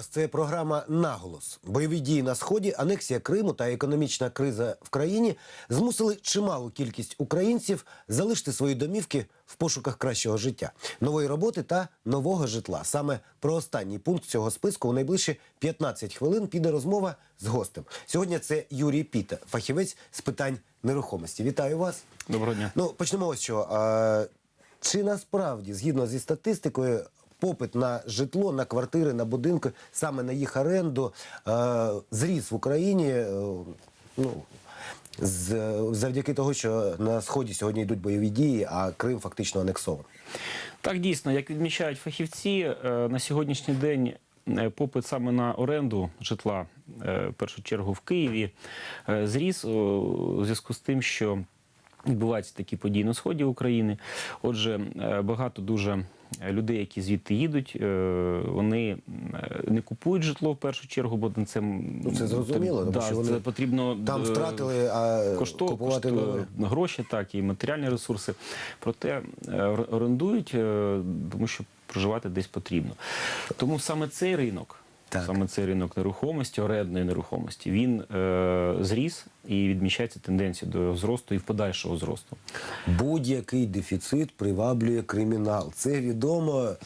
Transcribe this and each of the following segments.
вас. Це програма Наголос. Бойові дії на сході, анексія Криму та економічна криза в країні змусили чималу кількість українців залишити свої домівки в пошуках кращого життя, нової роботи та нового житла. Саме про останній пункт цього списку у найближчі 15 хвилин піде розмова з гостем. Сьогодні це Юрій Піта, фахівець з питань нерухомості. Вітаю вас. Доброго дня. Ну, почнемо з чого. Чи насправді, згідно зі статистикою, попит на житло, на квартири, на будинки, саме на їх оренду, е, зріс в Україні? е, ну, завдяки того, що на сході сьогодні йдуть бойові дії, а Крим фактично анексований. Так дійсно, як відмічають фахівці, е, на сьогоднішній день попит саме на оренду житла, в першу чергу в Києві, зріс у зв'язку з тим, що відбуваються такі події на сході України. Отже, е, багато дуже людей, які звідти їдуть, е, вони е, не купують житло в першу чергу, бо це Ну, це зрозуміло, тому що вони це потрібно Там е, втратили, а коштов, купувати коштує нове. гроші, так і матеріальні ресурси. Проте е, орендують, е, тому що проживати десь потрібно. Тому саме цей ринок. Так. Саме цей ринок нерухомості, орендної нерухомості, він е, зріс і відмічається тенденція до зросту і в подальшого зросту. Будь-який дефіцит приваблює кримінал. Це відомо.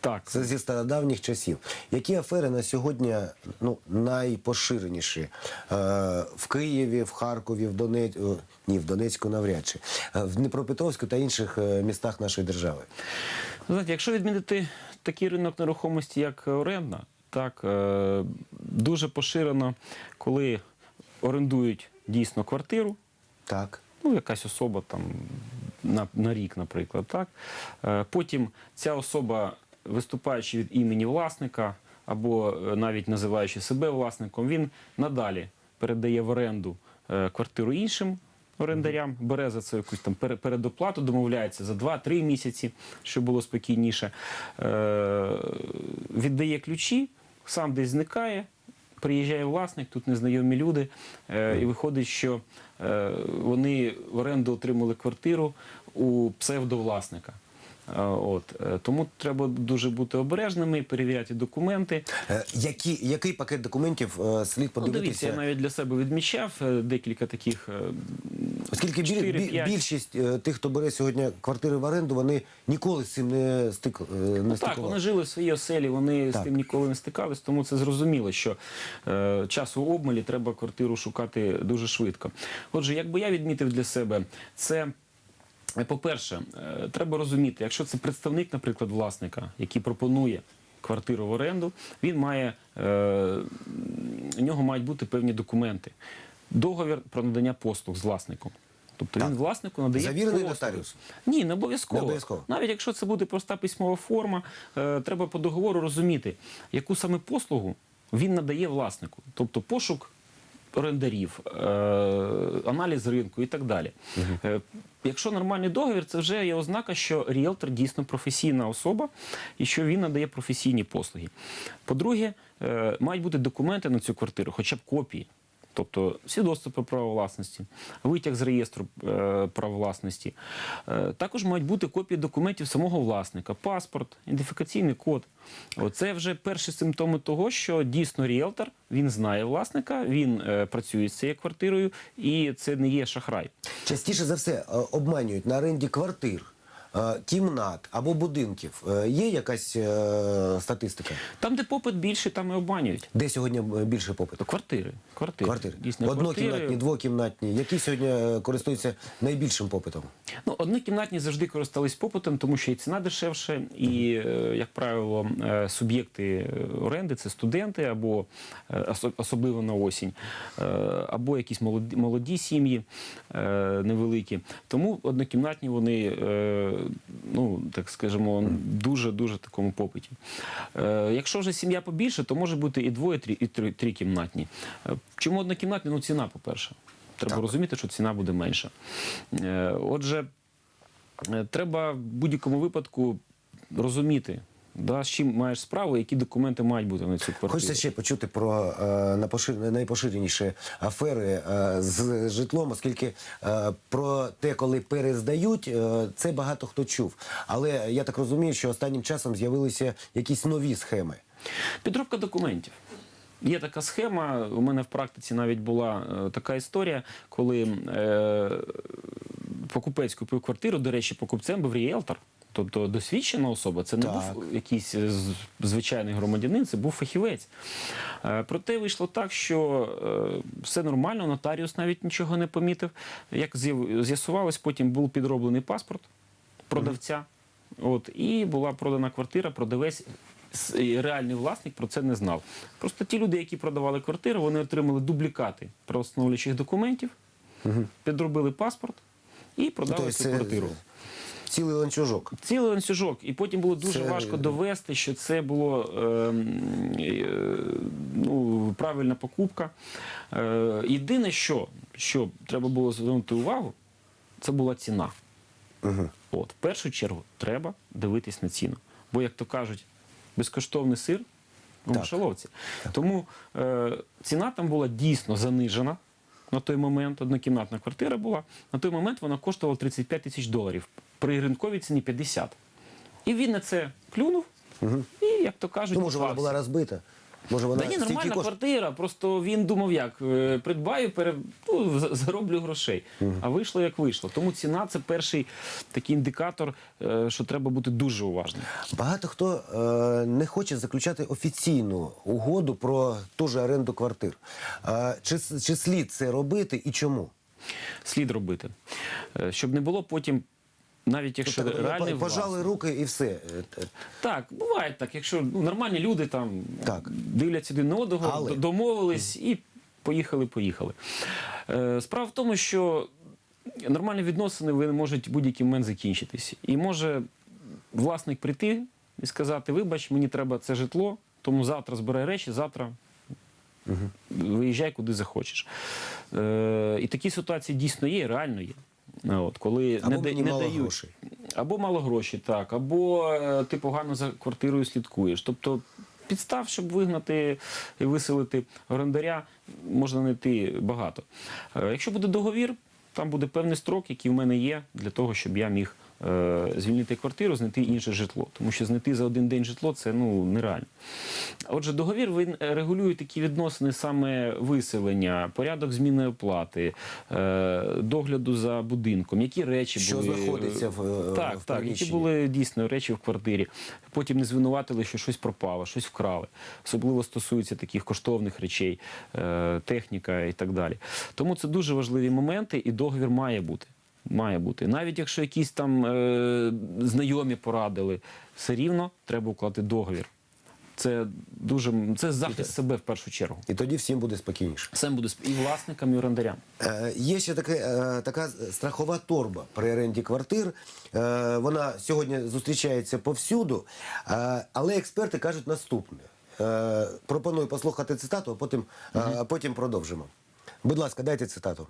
Так, Це зі стародавніх часів. Які афери на сьогодні ну, найпоширеніші? Е, в Києві, в Харкові, в Донецьку, ні, в Донецьку навряд чи, Е, в Дніпропетровську та інших е, містах нашої держави. Ну, Знаєте, якщо відмінити такий ринок нерухомості, як орендна, так е, дуже поширено, коли орендують дійсно квартиру, Так. ну, якась особа там на, на рік, наприклад, так. Е, Потім ця особа, виступаючи від імені власника або е, навіть називаючи себе власником, він надалі передає в оренду квартиру іншим. Орендарям бере за це якусь там передоплату, домовляється за 2-3 місяці, щоб було спокійніше. Е, віддає ключі, сам десь зникає, приїжджає власник, тут незнайомі люди, е, і виходить, що е, вони в оренду отримали квартиру у псевдовласника. Е, От е, тому треба дуже бути обережними, перевіряти документи. Е, які, який пакет документів слід Ну, дивіться, я навіть для себе відмічав декілька таких. Оскільки 4-5. більшість тих, хто бере сьогодні квартири в оренду, вони ніколи з цим не, стик, не Ну, так, вони жили в своїй оселі, вони Так. з тим ніколи не стикались, тому це зрозуміло, що е, часу обмалі треба квартиру шукати дуже швидко. Отже, якби я відмітив для себе, це. Е, По-перше, е, треба розуміти, якщо це представник, наприклад, власника, який пропонує квартиру в оренду, він має е, у нього мають бути певні документи. Договір про надання послуг з власником. Тобто він власнику надає Завірений послуги. нотаріус? Ні, не обов'язково. Навіть якщо це буде проста письмова форма, е, треба по договору розуміти, яку саме послугу він надає власнику, тобто пошук орендарів, е, аналіз ринку і так далі. Е, Якщо нормальний договір, це вже є ознака, що ріелтор дійсно професійна особа і що він надає професійні послуги. По-друге, е, мають бути документи на цю квартиру, хоча б копії. Тобто свідоцтво про право власності, витяг з реєстру е, прав власності. Е, також мають бути копії документів самого власника, паспорт, ідентифікаційний код. Оце вже перші симптоми того, що дійсно ріелтор він знає власника, він е, працює з цією квартирою, і це не є шахрай. Частіше за все обманюють на оренді квартир, кімнат або будинків. Е, Є якась е, статистика? Там, де попит більше, там і обманюють. Де сьогодні е, більше попиту? Квартири. Квартири. Квартири. Дійсно, Однокімнатні, квартири. двокімнатні. Які сьогодні е, користуються найбільшим попитом? Ну, однокімнатні завжди користались попитом, тому що і ціна дешевше, і, е, як правило, е, суб'єкти е, оренди це студенти або е, особливо на осінь, е, або якісь молоді, молоді сім'ї е, невеликі. Тому однокімнатні вони, е, ну так скажемо, дуже дуже такому попиті. Е, Якщо вже сім'я побільше, то може бути і двоє, і три, трикімнатні. Е, Чому однокімнатні? Ну, ціна, по-перше. Треба Так. розуміти, що ціна буде менша. Е, Отже, треба в будь-якому випадку розуміти, да, з чим маєш справу, які документи мають бути на цю квартиру. Хочеться ще почути про е, найпоширеніші афери е, з житлом, оскільки е, про те, коли перездають, е, це багато хто чув. Але я так розумію, що останнім часом з'явилися якісь нові схеми. Підробка документів. Є така схема. У мене в практиці навіть була е, така історія, коли е, покупець купив квартиру. До речі, покупцем був ріелтор. Тобто досвідчена особа, це не Так. був якийсь е, звичайний громадянин, це був фахівець. Е, Проте вийшло так, що е, все нормально, нотаріус навіть нічого не помітив. Як з'ясувалось, потім був підроблений паспорт продавця. От, і була продана квартира, продавець. Реальний власник про це не знав. Просто ті люди, які продавали квартиру, вони отримали дублікати правостановлюючих документів, підробили паспорт і продали Тобто цю квартиру. Цілий ланцюжок. Цілий ланцюжок. І потім було дуже Це- важко довести, що це було ем, е, ну, правильна покупка. Е, єдине, що, що треба було звернути увагу, це була ціна. Угу. От, в першу чергу треба дивитись на ціну. Бо, як то кажуть, безкоштовний сир у Так. мишоловці. Тому е, ціна там була дійсно занижена на той момент. Однокімнатна квартира була. На той момент вона коштувала 35 тисяч доларів. При ринковій ціні 50. І він на це клюнув. І, як то кажуть, Ну, може, вона була розбита. Може, вона Та ні, стільки нормальна коштує. квартира. Просто він думав, як е, придбаю, пере... ну, за- зароблю грошей. А вийшло як вийшло. Тому ціна це перший такий індикатор, е, що треба бути дуже уважним. Багато хто е, не хоче заключати офіційну угоду про ту ж оренду квартир. Е, чи, с- чи слід це робити і чому? Слід робити, Е, щоб не було потім. Навіть якщо Тобто, реальний пожали власник. руки і все. Так, буває так. Якщо ну, нормальні люди там Так. дивляться один на одного, Але- домовились і поїхали, поїхали. Е, справа в тому, що нормальні відносини вони можуть в будь-який момент закінчитись. І може власник прийти і сказати: вибач, мені треба це житло, тому завтра збирай речі, завтра виїжджай куди захочеш. Е, і такі ситуації дійсно є, реально є. От, коли Або не, мені не мало дають. грошей. Або мало грошей, так, або е, ти погано за квартирою слідкуєш. Тобто підстав, щоб вигнати і виселити орендаря, можна знайти багато. Е, Якщо буде договір, там буде певний строк, який в мене є для того, щоб я міг звільнити квартиру, знайти інше житло. Тому що знайти за один день житло це ну нереально. Отже, договір він е, регулює такі відносини саме виселення, порядок зміни оплати, е, догляду за будинком, які речі Що були знаходиться в, е, так, в так, які були дійсно речі в квартирі. Потім не звинуватили, що щось пропало, щось вкрали. Особливо стосується таких коштовних речей, е, техніка і так далі. Тому це дуже важливі моменти, і договір має бути. Має бути. Навіть якщо якісь там е, знайомі порадили, все рівно треба уклати договір. Це дуже це захист себе в першу чергу. І тоді всім буде спокійніше. Все буде сп- і власникам, і орендарям. Е, Є ще таке, е, така страхова торба при оренді квартир. Е, Вона сьогодні зустрічається повсюду, е, але експерти кажуть наступне. Е, Пропоную послухати цитату, а потім, е, а потім продовжимо. Будь ласка, дайте цитату.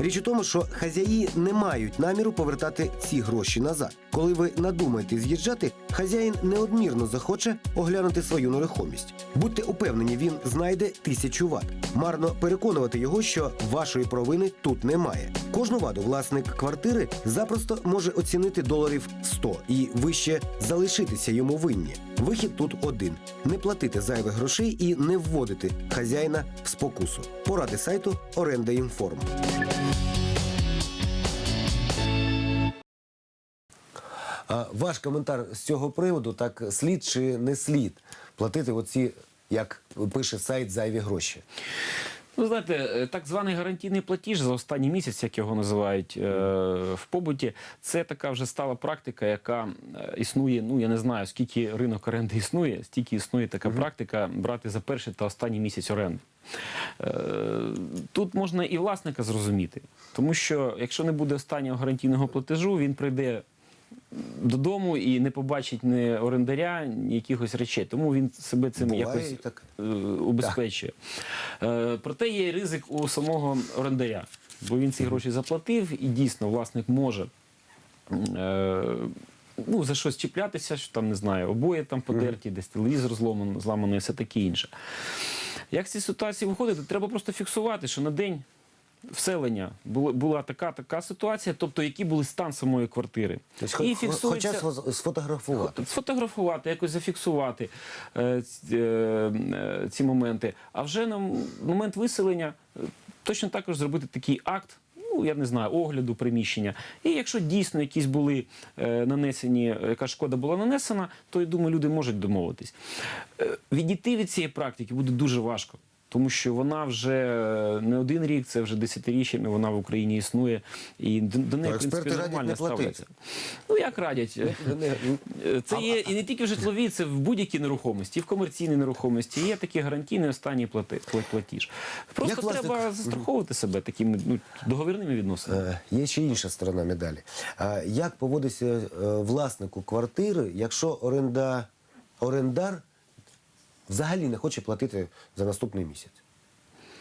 Річ у тому, що хазяї не мають наміру повертати ці гроші назад. Коли ви надумаєте з'їжджати, хазяїн неодмірно захоче оглянути свою нерухомість. Будьте упевнені, він знайде тисячу ват. Марно переконувати його, що вашої провини тут немає. Кожну ваду власник квартири запросто може оцінити доларів 100 і вище залишитися йому винні. Вихід тут один: не платити зайвих грошей і не вводити хазяїна в спокусу. Поради сайту Оренда ваш коментар з цього приводу так слід чи не слід платити оці, як пише сайт, зайві гроші. Ну, знаєте, е, так званий гарантійний платіж за останній місяць, як його називають е, в побуті, це така вже стала практика, яка е, існує. Ну я не знаю, скільки ринок оренди існує, стільки існує така практика брати за перший та останній місяць оренди. Тут можна і власника зрозуміти, тому що якщо не буде останнього гарантійного платежу, він прийде додому і не побачить ні орендаря, ні якихось речей. Тому він себе цим Буває якось і таке. е, убезпечує. Е, Проте є ризик у самого орендаря, бо він ці гроші заплатив, і дійсно власник може. е, Ну, за щось чіплятися, що там не знаю, обоє там потерті, десь телевізор зломано, зламано і все таке інше. Як з цієї ситуації виходити? Треба просто фіксувати, що на день вселення була, була така така ситуація, тобто який були стан самої квартири. Тобто, І фіксується хоча сфо- сфотографувати. сфотографувати, якось зафіксувати е, ц- е, е, ці моменти. А вже на м- момент виселення е, точно також зробити такий акт. Ну, я не знаю, огляду приміщення. І якщо дійсно якісь були е, нанесені, яка шкода була нанесена, то я думаю, люди можуть домовитись. Е, відійти від цієї практики буде дуже важко. Тому що вона вже е, не один рік, це вже десятиріччями вона в Україні існує, і до, неї в принципі нормально ставляться. Ну як радять? Це є і не тільки в житловій, це в будь-якій нерухомості, і в комерційній нерухомості. Є такий гарантійний останній платіж. Просто треба застраховувати себе такими ну, договірними відносинами. Е, Є ще інша сторона медалі. Е, Як поводиться власнику квартири, якщо оренда, орендар взагалі не хоче платити за наступний місяць?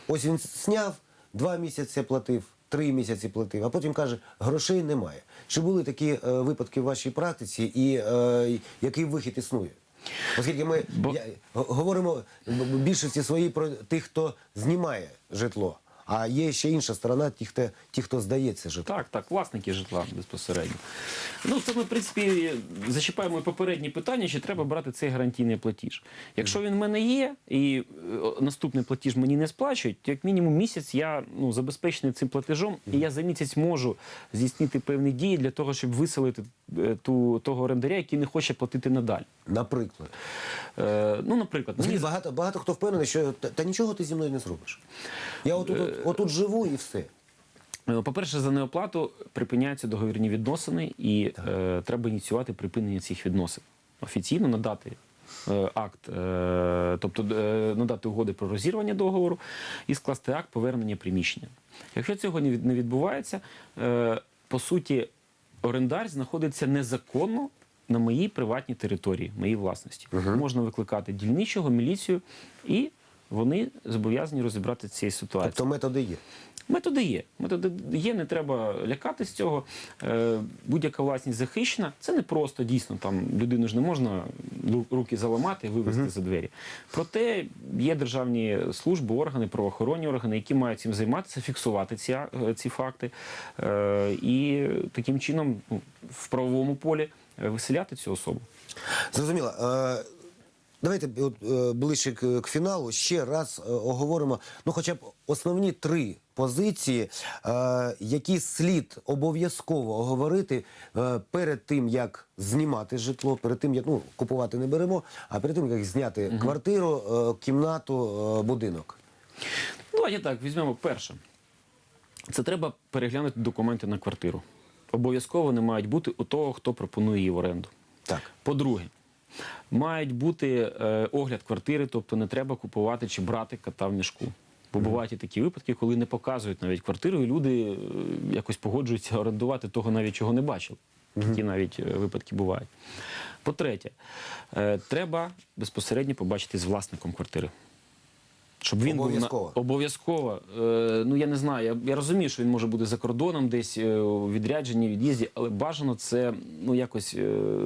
Ось він сняв, два місяці платив, три місяці платив, а потім каже, грошей немає. Чи були такі е, випадки в вашій практиці і е, який вихід існує? Оскільки ми Бо- я, говоримо в більшості своїй про тих, хто знімає житло, а є ще інша сторона, ті, хто, ті, хто здається житло. Так, так, власники житла безпосередньо. Ну, це ми, в принципі, зачіпаємо попередні питання, чи треба брати цей гарантійний платіж. Якщо він в мене є, і е, наступний платіж мені не сплачують, то як мінімум місяць я ну, забезпечений цим платежом, і я за місяць можу здійснити певні дії для того, щоб виселити е, ту, того орендаря, який не хоче платити надалі. Наприклад. Е, ну, наприклад, мені багато, багато хто впевнений, що та, та нічого ти зі мною не зробиш. Я от, отут живу і все. Е, По-перше, за неоплату припиняються договірні відносини, і е, треба ініціювати припинення цих відносин. Офіційно надати е, акт, е, тобто е, надати угоди про розірвання договору і скласти акт повернення приміщення. Якщо цього не відбувається, е, по суті, орендар знаходиться незаконно на моїй приватній території, моїй власності. Можна викликати дільничого, міліцію, і вони зобов'язані розібрати цієї ситуації. Тобто методи є. Методи є. Методи є, не треба лякатись цього. Е, будь-яка власність захищена. Це не просто дійсно там людину ж не можна руки заламати і вивезти за двері. Проте є державні служби, органи, правоохоронні органи, які мають цим займатися, фіксувати ці, е, ці факти е, і таким чином ну, в правовому полі е, виселяти цю особу. Зрозуміло. Е, давайте от, е, ближче к, к фіналу ще раз е, оговоримо ну, хоча б основні три позиції, е, які слід обов'язково оговорити е, перед тим, як знімати житло, перед тим, як ну, купувати не беремо, а перед тим, як зняти квартиру, е, кімнату, е, будинок. Ну, давайте так, візьмемо перше. Це треба переглянути документи на квартиру. Обов'язково не мають бути у того, хто пропонує її в оренду. Так. По-друге, мають бути е, огляд квартири, тобто не треба купувати чи брати кота в мішку. Бо бувають і такі випадки, коли не показують навіть квартиру, і люди е, якось погоджуються орендувати того, навіть чого не бачили. Такі навіть е, випадки бувають. По-третє, е, треба безпосередньо побачити з власником квартири. Щоб він Обов'язково. був на... обов'язково. Е, ну я не знаю. Я, я розумію, що він може бути за кордоном, десь е, у відрядженні, від'їзді, але бажано це ну якось е,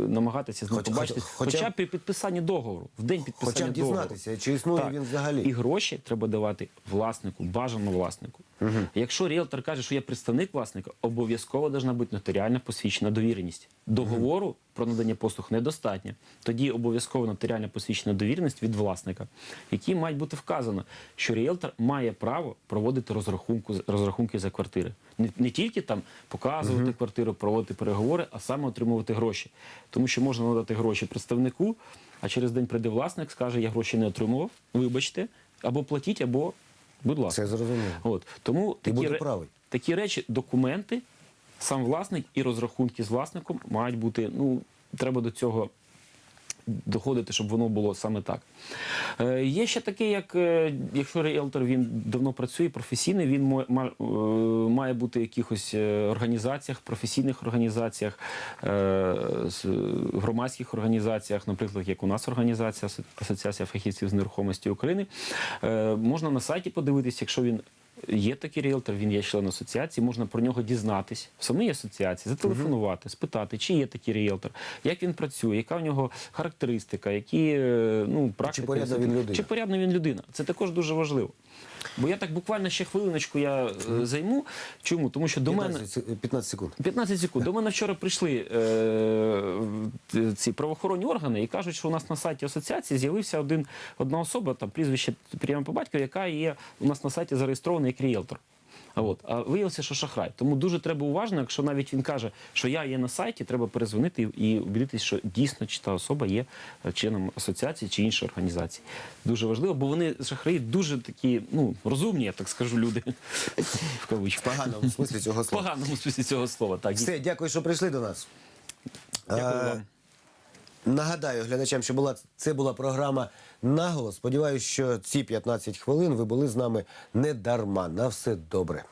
намагатися з ним побачити, хоч- хоча, хоча б при підписанні договору, в день підписання Хоча б договору. дізнатися, чи існує Так. він взагалі. І гроші треба давати власнику, бажано власнику. Якщо ріелтор каже, що я представник власника, обов'язково должна бути нотаріальна посвідчена довіреність. Договору про надання послуг недостатньо. Тоді обов'язково нотаріальна посвідчена довіреність від власника, якій має бути вказано, що ріелтор має право проводити розрахунку, розрахунки за квартири. Не, не тільки там показувати квартиру, проводити переговори, а саме отримувати гроші. Тому що можна надати гроші представнику, а через день прийде власник, скаже, я гроші не отримував, вибачте, або платіть, або будь ласка. Це зрозуміло. От тому Ти такі, правий. такі речі, документи, сам власник і розрахунки з власником мають бути. Ну треба до цього доходити, щоб воно було саме так. Е, є ще таке, як е, якщо ріелтор він давно працює професійний, він е, має бути в якихось організаціях, професійних організаціях, громадських організаціях, наприклад, як у нас організація Асо- Асоціація фахівців з нерухомості України. Можна на сайті подивитися, якщо він Є такий ріелтор, він є член асоціації, можна про нього дізнатись в самій асоціації, зателефонувати, спитати, чи є такий ріелтор, як він працює, яка в нього характеристика, які е, ну, практика. порядна він людина. Чи порядна він людина. Це також дуже важливо. Бо я так буквально ще хвилиночку я е, займу. Чому? Тому що до мене 15, се- 15 секунд. 15 секунд. До мене вчора прийшли е, ці правоохоронні органи і кажуть, що у нас на сайті асоціації з'явився один одна особа, там прізвище прямо по батькові, яка є у нас на сайті зареєстрований як ріелтор. А от а виявилося, що шахрай. Тому дуже треба уважно, якщо навіть він каже, що я є на сайті, треба перезвонити і, убедитись, що дійсно чи та особа є е, членом асоціації чи іншої організації. Дуже важливо, бо вони шахраї дуже такі, ну розумні, я так скажу, люди в кавичках. поганому смислі цього В слова. поганому смислі цього слова. Так, Все, дякую, що прийшли до нас. дякую Е, вам. Нагадаю глядачам, що була це була програма наголос. Сподіваюсь, що ці 15 хвилин ви були з нами не дарма. На все добре.